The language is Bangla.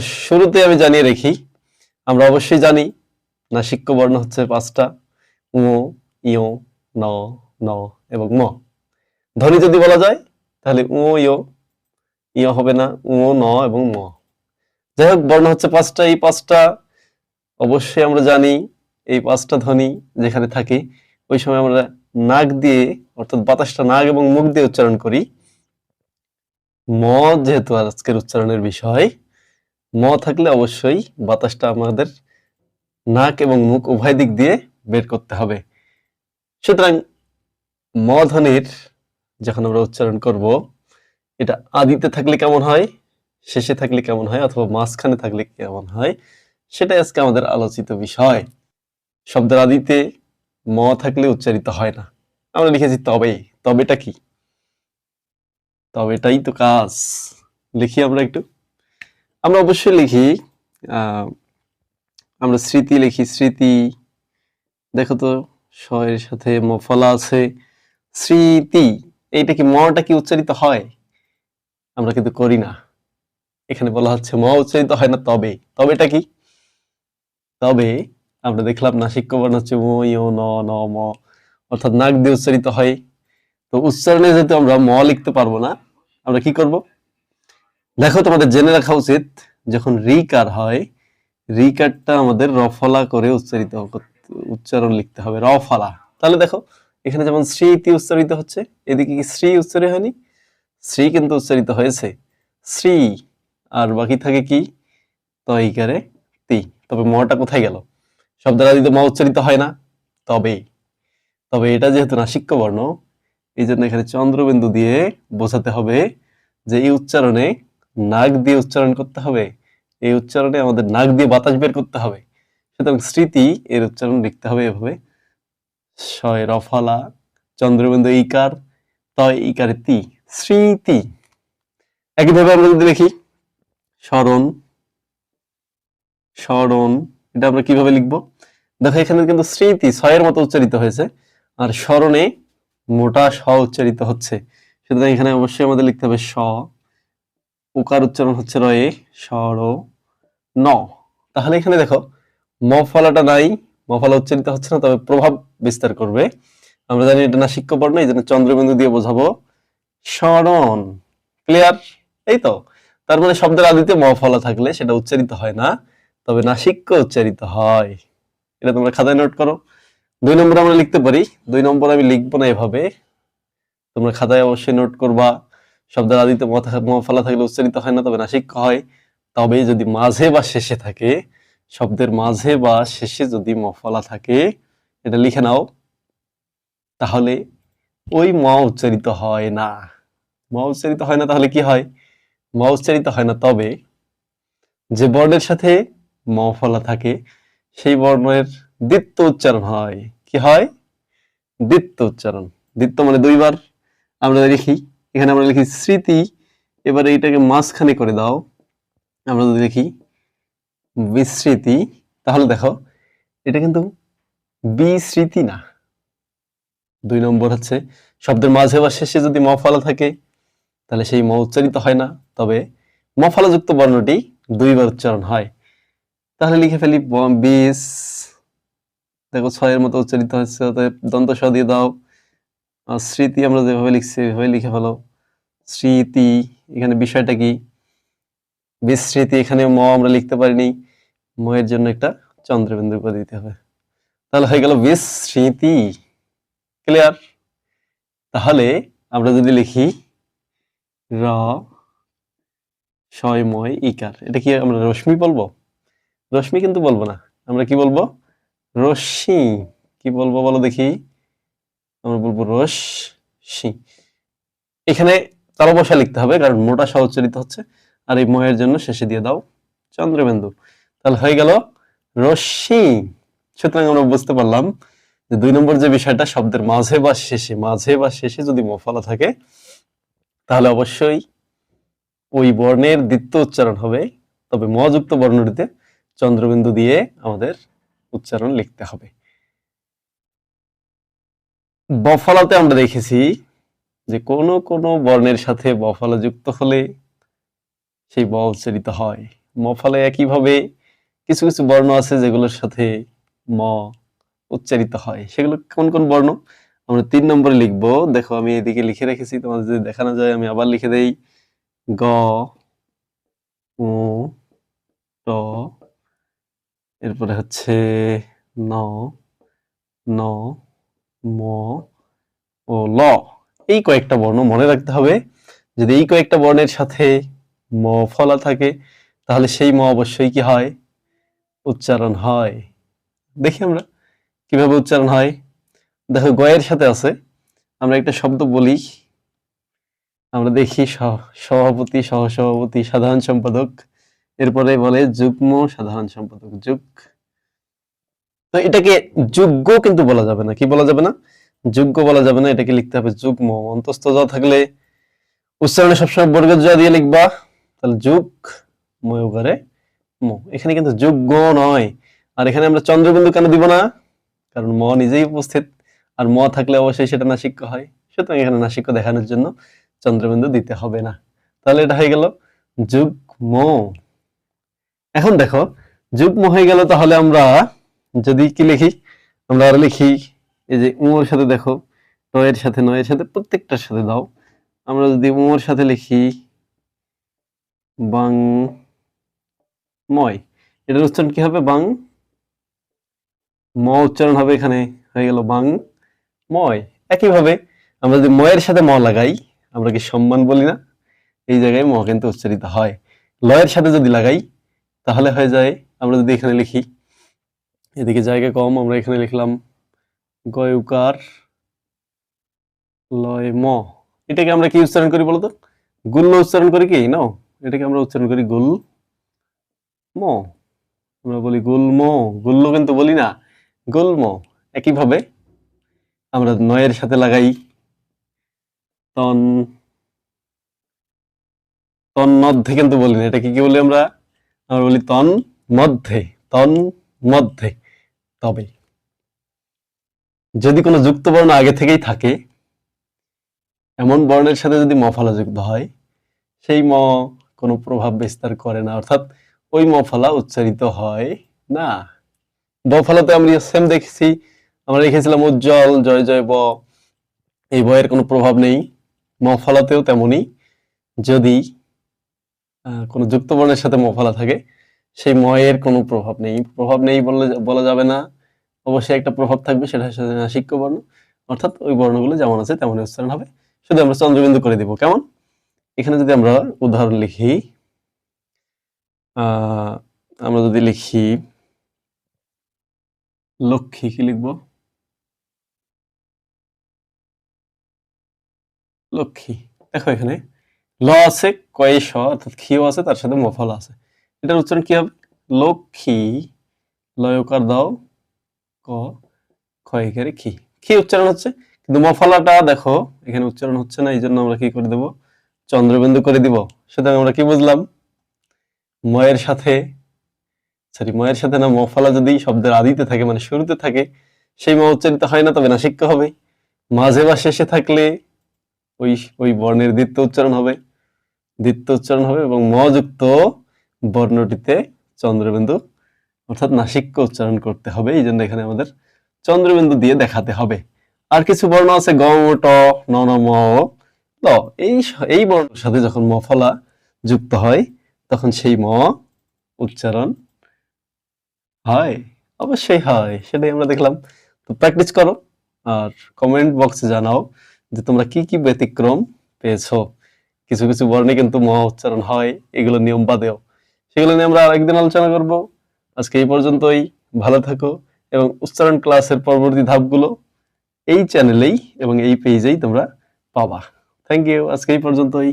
শুরুতে আমি জানিয়ে রাখি, আমরা অবশ্যই জানি নাসিক্য বর্ণ হচ্ছে পাঁচটা, উ ইয় ন ন এবং ম। ধ্বনি যদি বলা যায়, তাহলে উ ইয় ইয় হবে না, উ ন এবং ম। যাই হোক, বর্ণ হচ্ছে পাঁচটা, এই পাঁচটা অবশ্যই আমরা জানি, এই পাঁচটা ধ্বনি যেখানে থাকে, ওই সময় আমরা নাক দিয়ে, অর্থাৎ বাতাসটা নাক এবং মুখ দিয়ে উচ্চারণ করি। ম যেহেতু আজকের উচ্চারণের বিষয় ম থাকলে অবশ্যই বাতাসটা আমাদের নাক এবং মুখ উভয় দিক দিয়ে বের করতে হবে। সুতরাং ম ধ্বনির যখন আমরা উচ্চারণ করব, এটা আদিতে থাকলে কেমন হয়, শেষে থাকলে কেমন হয়, অথবা মাঝখানে থাকলে কেমন হয়, সেটাই আজকে আমাদের আলোচিত বিষয়। শব্দের আদিতে ম থাকলে উচ্চারিত হয় না। আমরা লিখেছি তবে। তবেটা কি? তবেটাই তো কাজ। লিখি আমরা একটু। আমরা অবশ্যই লিখি আমরা স্মৃতি লিখি, স্মৃতি, দেখো তো এর সাথে মফলা আছে, স্মৃতি, এইটা কি মটা কি উচ্চারিত হয়? আমরা কিন্তু করি না। এখানে বলা হচ্ছে ম উচ্চারিত হয় না, তবে। তবেটা কি? তবে আমরা দেখলাম নাসিক্য বর্ণ হচ্ছে ম ইয় ন ন, ম, অর্থাৎ নাক দিয়ে উচ্চারিত হয়। তো উচ্চারণে যেহেতু আমরা ম লিখতে পারব না, আমরা কি করব? দেখো তোমাদের জেনে রাখা উচিত, যখন রিকার হয়, রিকারটা আমাদের রফলা করে উচ্চারিত উচ্চারণ লিখতে হবে রফলা তাহলে দেখো, এখানে যেমন শ্রীতি উচ্চারিত হচ্ছে, এদিকে কি শ্রী উচ্চারিত হয়নি? শ্রী কিন্তু উচ্চারিত হয়েছে। শ্রী, আর বাকি থাকে কি? তইকারে তি। তবে মটা কোথায় গেল? শব্দের আদিতে ম উচ্চারিত হয় না, তবে। তবে এটা যেহেতু নাসিক্য বর্ণ এই জন্য এখানে চন্দ্রবিন্দু দিয়ে বোঝাতে হবে যে এই উচ্চারণে নাক দিয়ে উচ্চারণ করতে হবে, এই উচ্চারণে আমাদের নাক দিয়ে বাতাস বের করতে হবে। সুতরাং স্মৃতি এর উচ্চারণ লিখতে হবে এভাবে। শয় রফালা, চন্দ্রবিন্দু ইকার, তয় ইকারে তি, স্মৃতি। একইভাবে আমরা যদি দেখি স্মরণ স্মরণ, এটা আমরা কীভাবে লিখব? দেখো, এখানে কিন্তু স্মৃতি ছয়ের মতো উচ্চারিত হয়েছে, আর স্মরণে মোটা স উচ্চারিত হচ্ছে। সুতরাং এখানে অবশ্যই আমাদের লিখতে হবে স উকার উচ্চারণ হচ্ছে রয়ে স্বর ন। তাহলে এখানে দেখো, ম ফলাটা নাই, ম ফলা উচ্চারিত হচ্ছে না, তবে প্রভাব বিস্তার করবে। আমরা জানি এটা না শিক্ষ বর্ণ এই জন্য চন্দ্রবিন্দু দিয়ে বোঝাবো স্মরণ। ক্লিয়ার এই তো। তার মানে শব্দের আদিতে ম ফলা থাকলে সেটা উচ্চারিত হয় না, তবে নাসিক্য উচ্চারিত হয়। এটা তোমরা খাতায় নোট করো। দুই নম্বর আমরা লিখতে পারি, দুই নম্বর আমি লিখব না এভাবে। তোমরা খাতায় অবশ্যই নোট করবা। শব্দের আদিতে ম থাকা- ফলা থাকলে উচ্চারিত হয় না, তবে নাসিক্য হয়। তবে যদি মাঝে বা শেষে থাকে, শব্দের মাঝে বা শেষে যদি মফলা থাকে, এটা লিখে নাও। তাহলে ওই ম উচ্চারিত হয় না। ম উচ্চারিত হয় না তাহলে কি হয়? ম উচ্চারিত হয় না, তবে যে বর্ণের সাথে ম ফলা থাকে, সেই বর্ণের দ্বিত্ব উচ্চারণ হয়। কি হয়? দ্বিত্ব উচ্চারণ। দ্বিত্ব মানে দুইবার আমরা লিখি এখানে আমরা লিখি স্মৃতি, এবারে এটাকে মাঝখানে করে দাও। আমরা যদি লিখি বিস্মৃতি, তাহলে দেখো, এটা কিন্তু বিস্মৃতি না। দুই নম্বর হচ্ছে, শব্দের মাঝে বা শেষে যদি ম ফলা থাকে, তাহলে সেই ম উচ্চারিত হয় না। তবে ম ফলাযুক্ত বর্ণটি দুইবার উচ্চারণ হয়। তাহলে লিখে ফেলি, ব- বিশ দেখো ছয়ের মতো উচ্চারিত হচ্ছে দন্ত স দিয়ে দাও। স্মৃতি আমরা যেভাবে লিখছি এভাবে লিখে ফেলো। স্মৃতি, এখানে বিষয়টা কি? বিস্মৃতি, এখানে ম আমরা লিখতে পারিনি। ম এর জন্য একটা চন্দ্রবিন্দু করে দিতে হবে। তাহলে হয়ে গেল বিস্মৃতি। ক্লিয়ার তাহলে আমরা যদি লিখি র শয়ময় ইকার। এটা কি আমরা রশ্মি বলব? রশ্মি কিন্তু বলব না। আমরা কি বলব? রশ্মি। কি বলব বলো দেখি। আমরা বলব রশ্মি এখানে তালা বসা লিখতে হবে, কারণ মোটা সহ উচ্চারিত হচ্ছে। আর এই ময়ের জন্য শেষে দিয়ে দাও চন্দ্রবিন্দু। তাহলে হয়ে গেল রশ্মি সুতরাং আমরা বুঝতে পারলাম যে দুই নম্বর যে বিষয়টা শব্দের মাঝে বা শেষে, মাঝে বা শেষে যদি মফলা থাকে, তাহলে অবশ্যই ওই বর্ণের দ্বিতীয় উচ্চারণ হবে। তবে মযুক্ত বর্ণটিতে চন্দ্রবিন্দু দিয়ে আমাদের উচ্চারণ লিখতে হবে। বফলাতে আমরা দেখেছি যে কোন কোন বর্ণের সাথে বফলা যুক্ত হলে সেই ব উচ্চারিত হয়। ম ফলে একইভাবে কিছু কিছু বর্ণ আছে যেগুলোর সাথে ম উচ্চারিত হয়। সেগুলো কোন কোন বর্ণ? আমরা তিন নম্বরে লিখব। দেখো, আমি এদিকে লিখে রেখেছি, তোমাদের যদি দেখানো যায়, আমি আবার লিখে দেই। গ, উ, ট, এরপরে হচ্ছে ন ন ম ও ল। এই কয়েকটা বর্ণ মনে রাখতে হবে। যদি এই কয়েকটা বর্ণের সাথে ম ফলা থাকে, তাহলে সেই ম অবশ্যই কি হয়? উচ্চারণ হয়। দেখি আমরা কীভাবে উচ্চারণ হয়। দেখো, গয়ের সাথে আছে। আমরা একটা শব্দ বলি। আমরা দেখি সভাপতি, সহসভাপতি, সাধারণ সম্পাদক। এরপরে বলে যুগ্ম সাধারণ সম্পাদক। যুগ তো এটাকে যোগ্য কিন্তু বলা যাবে না। কি বলা যাবে না? যোগ্য বলা যাবে না, এটাকে লিখতে হবে যুগ্ম অন্তস্থ জ থাকলে উচ্চারণে সবসময় বর্গের জ দিয়ে লিখবা, তাহলে যুগ ময়ুগারে ম। এখানে কিন্তু যোগ্য নয়। আর এখানে আমরা চন্দ্রবিন্দু কেন দিব না? কারণ ম নিজেই উপস্থিত, আর ম থাকলে অবশ্যই সেটা নাসিক্য হয়। সুতরাং এখানে নাসিক্য দেখানোর জন্য চন্দ্রবিন্দু দিতে হবে না। তাহলে এটা হয়ে গেল যুগ্ম এখন দেখো যুগ্ম হয়ে গেল তাহলে আমরা যদি কি লিখি? আমরা আর লিখি। এই যে উমর সাথে দেখো এর সাথে, নয়ের সাথে প্রত্যেকটার সাথে দাও। আমরা যদি উমর সাথে লিখি, বাং ময়। এটার উচ্চারণ কি হবে? বাং ম উচ্চারণ হবে এখানে, হয়ে গেল বাং ময়। একইভাবে আমরা যদি ময়ের সাথে ম লাগাই, আমরা কি সম্মান বলি না? এই জায়গায় ম কিন্তু উচ্চারিত হয়। লয়ের সাথে যদি লাগাই, তাহলে হয়ে যায়, আমরা যদি এখানে লিখি এদিকে জায়গা কম, আমরা এখানে লিখলাম গয়ুকার লয় ম। এটাকে আমরা কি উচ্চারণ করি বলতো? গুল্ল উচ্চারণ করি কি? নাও এটাকে আমরা উচ্চারণ করি গুল ম। আমরা বলি গুলম গুল্ল কিন্তু বলি না গুলম একইভাবে আমরা নয়ের সাথে লাগাই। তন তন মধ্যে কিন্তু বলি না, এটাকে কি বলি আমরা? আমরা বলি তন মধ্যে তন মধ্যে। তবে যদি কোনো যুক্ত বর্ণ আগে থেকেই থাকে এমন বর্ণের সাথে যদি মফলা যুক্ত হয় সেই ম কোনো প্রভাব বিস্তার করে না। অর্থাৎ ওই মফলা উচ্চারিত হয় না। বফলাতে আমরা সেম দেখেছি আমরা লিখেছিলাম উজ্জ্বল জয় জয় ব। এই বয়ের কোনো প্রভাব নেই। মফলাতেও তেমনি যদি আহ, কোনো যুক্ত বর্ণের সাথে মফলা থাকে সেই ময়ের কোনো প্রভাব নেই। প্রভাব নেই বললে বলা যাবে না। অবশ্যই একটা প্রভাব থাকবে, সেটা হচ্ছে নাসিক্য বর্ণ অর্থাৎ ওই বর্ণগুলো যেমন আছে তেমনই উচ্চারণ হবে। শুধু আমরা চন্দ্রবিন্দু করে দিব, কেমন? এখানে যদি আমরা উদাহরণ লিখি আমরা যদি লিখি, লক্ষ্মী কি লিখব? লক্ষ্মী, দেখো এখানে, ল আছে কয়ে স অর্থাৎ খিও আছে, তার সাথে মফল আছে। এটার উচ্চারণ কি হবে? লক্ষ্মী, লয়কার দাও ক, খি খি। উচ্চারণ হচ্ছে। কিন্তু মফলাটা দেখো, এখানে উচ্চারণ হচ্ছে না এই জন্য আমরা কি করে দেব? চন্দ্রবিন্দু করে দিব। সুতরাং আমরা কি বুঝলাম? ময়ের সাথে সরি ময়ের সাথে না, মফলা যদি শব্দের আদিতে থাকে মানে শুরুতে থাকে, সেই ম উচ্চারিত হয় না, তবে না শিক্ষা হবে। মাঝে বা শেষে থাকলে ওই ওই বর্ণের দ্বিত্ব উচ্চারণ হবে। দ্বিত্ব উচ্চারণ হবে এবং ম যুক্ত বর্ণটিতে চন্দ্রবিন্দু অর্থাৎ নাসিক্য উচ্চারণ করতে হবে, এই জন্য এখানে আমাদের চন্দ্রবিন্দু দিয়ে দেখাতে হবে। আর কিছু বর্ণ আছে গ ট ল এই এই বর্ণের সাথে যখন মফলা যুক্ত হয়, তখন সেই ম উচ্চারণ হয়। অবশ্যই হয়, সেটাই আমরা দেখলাম। তো প্র্যাকটিস করো, আর কমেন্ট বক্সে জানাও যে তোমরা কি কি ব্যতিক্রম পেয়েছ। কিছু কিছু বর্ণে কিন্তু ম উচ্চারণ হয়, এগুলো নিয়ম বাদেও। সেগুলো নিয়ে আমরা আরেকদিন আলোচনা করব। আজকে এই পর্যন্তই। ভালো থাকো এবং উচ্চারণ ক্লাসের পরবর্তী ধাপগুলো এই চ্যানেলেই এবং এই পেজেই তোমরা পাবা। থ্যাংক ইউ আজকে এই পর্যন্তই।